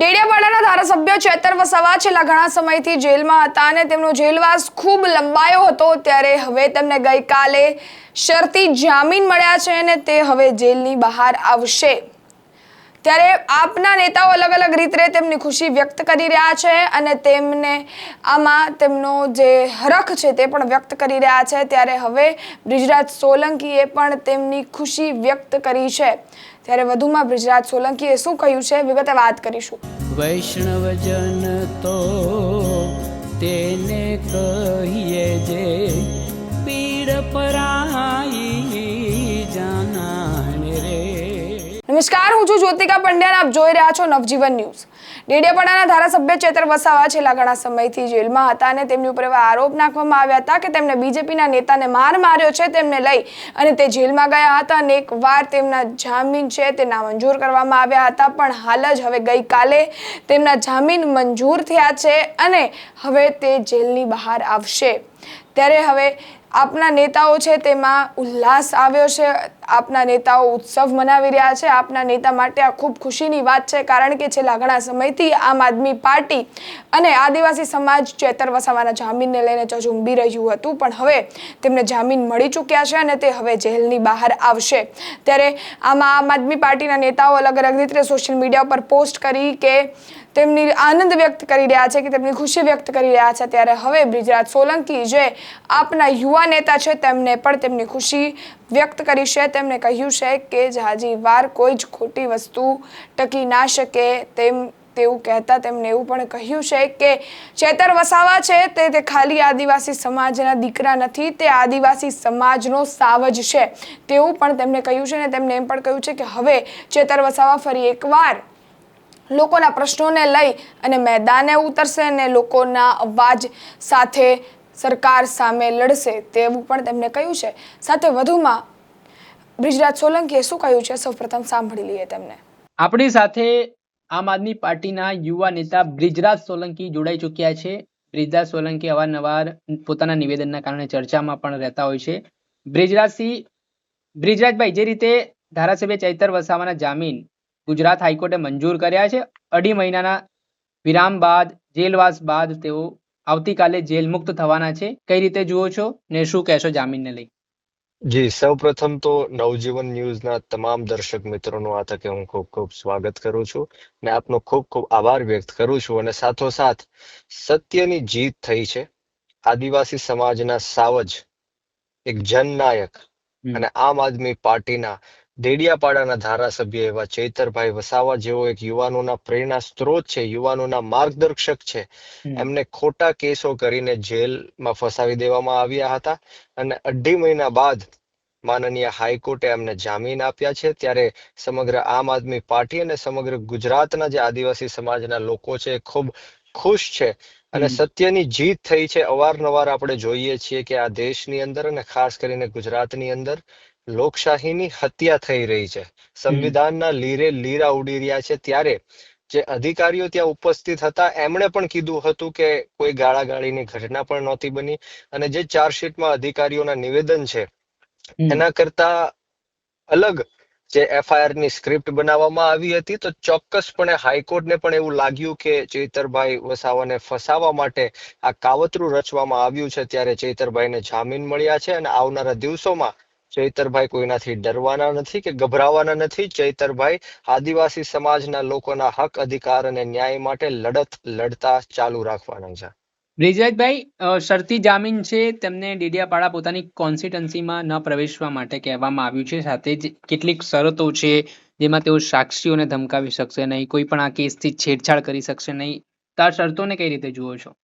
ડેડિયાપાડાના ધારાસભ્ય ચેતર વસાવા છેલ્લા ઘણા સમયથી જેલમાં હતા અને તેમનો જેલવાસ ખૂબ લંબાયો હતો ત્યારે હવે તેમને ગઈકાલે શરતી જામીન મળ્યા છે અને તે હવે જેલની બહાર આવશે. ત્યારે આપના નેતાઓ અલગ અલગ રીતે તેમની ખુશી વ્યક્ત કરી રહ્યા છે અને તેમને આમાં તેમનો જે હરખ છે તે પણ વ્યક્ત કરી રહ્યા છે. ત્યારે હવે બ્રિજરાજ સોલંકીએ પણ તેમની ખુશી વ્યક્ત કરી છે. ત્યારે વધુમાં બ્રિજરાજ સોલંકીએ શું કહ્યું છે વિગતે વાત કરીશું. વૈષ્ણવજન તો તેને કહીએ જે પીડ પરાઈ નમસ્કાર, હું છું જ્યોતિકા પંડ્યા આપ જોઈ રહ્યા છો નવજીવન ન્યૂઝ. ડેડિયાપાડાના ધારાસભ્ય ચેતર વસાવા છેલ્લા ઘણા સમયથી જેલમાં હતા અને તેમની ઉપર એવા આરોપ નાખવામાં આવ્યા હતા કે તેમને બીજેપીના નેતાને માર માર્યો છે, તેમને લઈ અને તે જેલમાં ગયા હતા અને એકવાર તેમના જામીન છે તે નામંજૂર કરવામાં આવ્યા હતા. પણ હાલ જ હવે ગઈકાલે તેમના જામીન મંજૂર થયા છે અને હવે તે જેલની બહાર આવશે. ત્યારે હવે આપના નેતાઓ છે તેમાં ઉલ્લાસ આવ્યો છે, આપના નેતાઓ ઉત્સવ મનાવી રહ્યા છે, આપના નેતા માટે આ ખૂબ ખુશીની વાત છે કારણ કે છેલ્લા ઘણા સમયથી આમ આદમી પાર્ટી અને આદિવાસી સમાજ ચેતર વસાવાના જામીનને લઈને ઝઝુંબી રહ્યું હતું. પણ હવે તેમને જામીન મળી ચૂક્યા છે અને તે હવે જેલની બહાર આવશે. ત્યારે આમાં આમ આદમી પાર્ટીના નેતાઓ અલગ અલગ રીતે સોશિયલ મીડિયા પર પોસ્ટ કરી કે તેમની આનંદ વ્યક્ત કરી રહ્યા છે કે તેમની ખુશી વ્યક્ત કરી રહ્યા છે. ત્યારે હવે બ્રિજરાજ સોલંકી જે આપના યુવા નેતા છે, તેમને પણ તેમની ખુશી વ્યક્ત કરી છે. તેમણે કહ્યું છે કે જાજી વાર કોઈ જ ખોટી વસ્તુ ટકી ના શકે તેમ તેવું કહેતા તેમણે એવું પણ કહ્યું છે કે ચેતર વસાવા છે તે તે ખાલી આદિવાસી સમાજના દીકરા નથી, તે આદિવાસી સમાજનો સાવજ છે. તેવું પણ તેમણે કહ્યું છે અને તેમણે એમ પણ કહ્યું છે કે હવે ચેતર વસાવા ફરી એકવાર લોકોના પ્રશ્નોને લઈ અને મેદાને ઉતરશે અને લોકોના અવાજ સાથે સરકાર સામે લડશે તેવું પણ તેમણે કહ્યું છે. સાથે વધુમાં બ્રિજરાજ સોલંકીએ શું કહ્યું છે? સૌપ્રથમ સાંભળી લઈએ તેમને. આપણી સાથે આમ આદમી પાર્ટીના યુવા નેતા બ્રિજરાજ સોલંકી જોડાઈ ચૂક્યા છે. બ્રિજરાજ સોલંકી અવારનવાર પોતાના નિવેદનના કારણે ચર્ચામાં પણ રહેતા હોય છે. બ્રિજરાજસિંહ, બ્રિજરાજભાઈ, જે રીતે ધારાસભ્ય ચૈતર વસાવાના જામીન ગુજરાત હાઈકોર્ટે મંજૂર કર્યા છે. અઢી મહિનાના વિરામ બાદ જેલવાસ બાદ તેઓ આવતીકાલે જેલ મુક્ત થવાના છે. કઈ રીતે જુઓ છો ને શું કહેશો જામીનને લઈ? જી સૌપ્રથમ તો નવજીવન ન્યૂઝના તમામ દર્શક મિત્રોનું આ તકે હું ખૂબ ખૂબ સ્વાગત કરું છું ને આપનો ખૂબ ખૂબ આભાર વ્યક્ત કરું છું અને સાથોસાથ સત્યની જીત થઈ છે. આદિવાસી સમાજના સાવજ એક જનનાયક અને આમ આદમી પાર્ટીના ડેડિયાપાડાના ધારાસભ્ય એવા ચૈતરભાઈ વસાવા જેવો એક યુવાનોના પ્રેરણા સ્ત્રોત છે યુવાનોના માર્ગદર્શક છે. એમને ખોટા કેસો કરીને જેલમાં ફસાવી દેવામાં આવ્યા હતા અને અઢી મહિના બાદ માનનીય હાઈકોર્ટે એમને જામીન આપ્યા છે. ત્યારે સમગ્ર આમ આદમી પાર્ટી અને સમગ્ર ગુજરાતના જે આદિવાસી સમાજના લોકો છે ખૂબ ખુશ છે અને સત્યની જીત થઈ છે. અવારનવાર આપણે જોઈએ છીએ કે આ દેશની અંદર અને ખાસ કરીને ગુજરાતની અંદર લોકશાહીની હત્યા થઈ રહી છે. સંવિધાનના લીરે લીરા ઉડી રહ્યા છે ત્યારે જે અધિકારીઓ ત્યાં ઉપસ્થિત હતા એમણે પણ કીધું હતું કે કોઈ ગાળાગાળીની ઘટના પણ નહોતી બની અને જે ચાર્જશીટમાં અધિકારીઓના નિવેદન છે એના કરતા અલગ જે એફઆઈઆરની સ્ક્રિપ્ટ બનાવવામાં આવી હતી તો ચોક્કસપણે હાઈકોર્ટને પણ એવું લાગ્યું કે ચૈતરભાઈ વસાવાને ફસાવા માટે આ કાવતરું રચવામાં આવ્યું છે ત્યારે ચૈતરભાઈને જામીન મળ્યા છે અને આવનારા દિવસોમાં ચૈતરભાઈ કોઈનાથી ડરવાના નથી કે ગભરાવાના નથી? ચૈતરભાઈ, આદિવાસી સમાજના લોકોના હક, અધિકાર અને ન્યાય માટે લડત, લડતા ચાલુ રાખવાના છે. બ્રિજરાજભાઈ શરતી જામીન છે, તેમને ડેડિયાપાડા પોતાની કોન્સ્ટિટન્સીમાં ન પ્રવેશવા માટે કહેવામાં આવ્યું છે. સાથે જ કેટલીક શરતો છે, જેમાં તેઓ સાક્ષીઓને ધમકાવી શકશે નહીં, કોઈ પણ આ કેસથી છેડછાડ કરી શકશે નહીં. તો આ શરતોને કઈ રીતે જુઓ છો?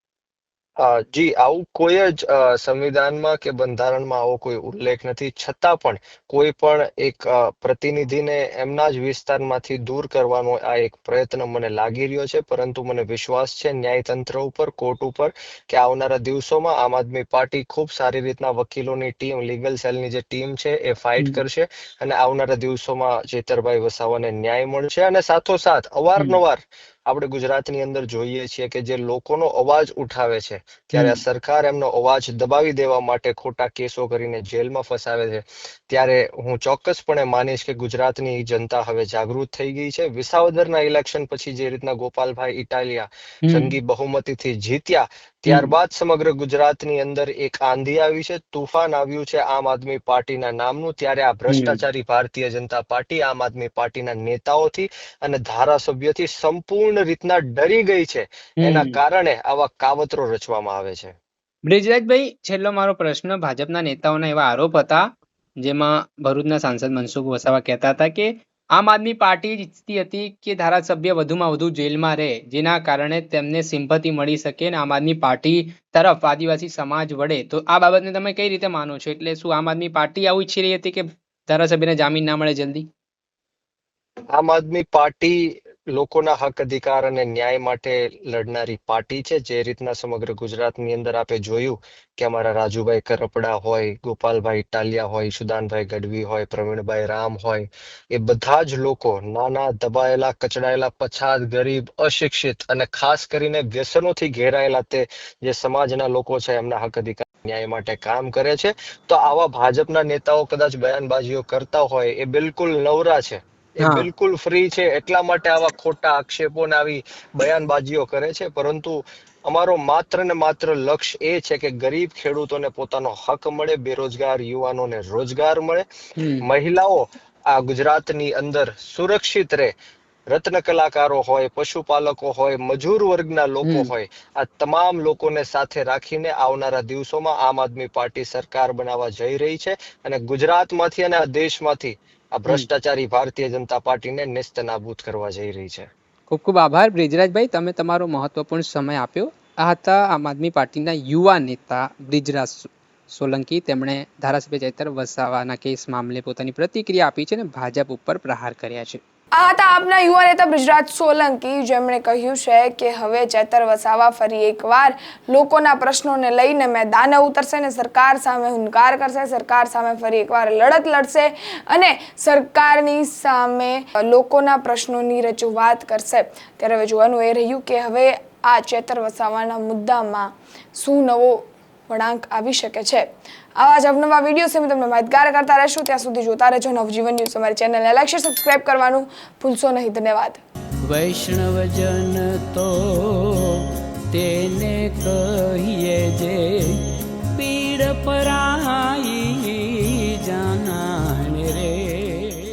જી આવું કોઈ જ સંવિધાનમાં કે બંધારણમાં આવો કોઈ ઉલ્લેખ નથી. છતાં પણ કોઈ પણ એક પ્રતિનિધિને એમના જ વિસ્તારમાંથી દૂર કરવાનો આ એક પ્રયત્ન મને લાગી રહ્યો છે. પરંતુ મને વિશ્વાસ છે ન્યાયતંત્ર ઉપર કોર્ટ ઉપર કે આવનારા દિવસોમાં આમ આદમી પાર્ટી ખૂબ સારી રીતના વકીલોની ટીમ લીગલ સેલની જે ટીમ છે એ ફાઇટ કરશે અને આવનારા દિવસોમાં ચેતરભાઈ વસાવાને ન્યાય મળશે. અને સાથોસાથ અવારનવાર આપણે ગુજરાતની અંદર જોઈએ છીએ કે જે લોકોનો અવાજ ઉઠાવે છે ત્યારે સરકાર એમનો અવાજ દબાવી દેવા માટે ખોટા કેસો કરીને જેલમાં ફસાવે છે. ત્યારે હું ચોક્કસપણે માનીશ કે ગુજરાતની જનતા હવે જાગૃત થઈ ગઈ છે. વિસાવદરના ઇલેક્શન પછી જે રીતના ગોપાલભાઈ ઇટાલિયા સંગી જંગી બહુમતીથી જીત્યા ત્યારબાદ સમગ્ર ગુજરાતની અંદર એક આંધી આવી છે તુફાન આવ્યું છે આમ આદમી પાર્ટીના નામનું ત્યારે આ ભ્રષ્ટાચારી ભારતીય જનતા પાર્ટી આમ આદમી પાર્ટીના નેતાઓથી અને ધારાસભ્યથી સંપૂર્ણ રીતના ડરી ગઈ છે. એના કારણે આવા કાવતરો રચવામાં આવે છે. બ્રિજરાજભાઈ છેલ્લો મારો પ્રશ્ન. ભાજપના નેતાઓના એવા આરોપ હતા જેમાં ભરૂચના સાંસદ મનસુખ વસાવા કહેતા હતા કે આમ આદમી પાર્ટી ઈચ્છતી હતી કે ધારાસભ્ય વધુમાં વધુ જેલમાં રહે જેના કારણે તેમને સિમ્પતિ મળી શકે અને આમ આદમી પાર્ટી તરફ આદિવાસી સમાજ વળે? તો આ બાબતને તમે કઈ રીતે માનો છો? એટલે શું આમ આદમી પાર્ટી આવું ઈચ્છી રહી હતી કે ધારાસભ્યને જામીન ના મળે જલ્દી? આમ આદમી પાર્ટી લોકોના હક અધિકાર અને ન્યાય માટે લડનારી પાર્ટી છે. જે રીતના સમગ્ર ગુજરાતની અંદર આપણે જોયું કે અમારા રાજુભાઈ કરપડા હોય, ગોપાલભાઈ ઇટાલિયા હોય, સુદાનભાઈ ગઢવી હોય, પ્રવીણભાઈ રામ હોય, એ બધા જ લોકો નાના દબાયેલા, કચડાયેલા, પછાત, ગરીબ, અશિક્ષિત અને ખાસ કરીને વ્યસનોથી ઘેરાયેલા તે જે સમાજના લોકો છે, એમના હક અધિકાર ન્યાય માટે કામ કરે છે. તો આવા ભાજપના નેતાઓ કદાચ બયાનબાજીઓ કરતા હોય, એ બિલકુલ નવરા છે. એ બિલકુલ ફ્રી છે એટલા માટે આવા ખોટા આક્ષેપો ને આવી બયાનબાજીઓ કરે છે. પરંતુ અમારો માત્ર ને માત્ર લક્ષ્ય એ છે કે ગરીબ ખેડૂતોને પોતાનો હક મળે બેરોજગાર યુવાનોને રોજગાર મળે. મહિલાઓ આ ગુજરાતની અંદર સુરક્ષિત રહે. રત્ન કલાકારો હોય પશુપાલકો હોય મજૂર વર્ગના લોકો હોય આ તમામ લોકોને સાથે રાખીને આવનારા દિવસોમાં આમ આદમી પાર્ટી સરકાર બનાવવા જઈ રહી છે. અને ગુજરાતમાંથી અને આ દેશમાંથી આ ભ્રષ્ટાચારી ભારતીય જનતા પાર્ટીને નેસ્ત નાબૂદ કરવા જઈ રહી છે. ખૂબ ખૂબ આભાર. બ્રિજરાજભાઈ તમે તમારો મહત્વપૂર્ણ સમય આપ્યો. આ હતા આમ આદમી પાર્ટીના યુવા નેતા બ્રિજરાજ સોલંકી. તેમણે ધારાસભ્ય ચૈતર વસાવાના કેસ મામલે પોતાની પ્રતિક્રિયા આપી છે અને ભાજપ ઉપર પ્રહાર કર્યા છે. આ હતા આપના યુવા નેતા બ્રિજરાજ સોલંકી. જેમણે કહ્યું છે કે હવે ચેતર વસાવા ફરી એકવાર લોકોના પ્રશ્નોને લઈને મેદાને ઉતરશે અને સરકાર સામે હુંકાર કરશે, સરકાર સામે ફરી એકવાર લડત લડશે અને સરકારની સામે લોકોના પ્રશ્નોની રજૂઆત કરશે. ત્યારે હવે જોવાનું એ રહ્યું કે હવે આ ચેતર વસાવાના મુદ્દામાં શું નવો વળાંક આવી શકે છે. આવા જ અવનવા વીડિયો છે તમને માહિતગાર કરતા રહેશું. ત્યાં સુધી જોતા રહેજો નવજીવન ન્યૂઝ. અમારી ચેનલને લાઈક, શેર, સબસ્ક્રાઇબ કરવાનું ભૂલશો નહીં. ધન્યવાદ. વૈષ્ણવજન તો તેને કહીએ જે પીડ પરાઈ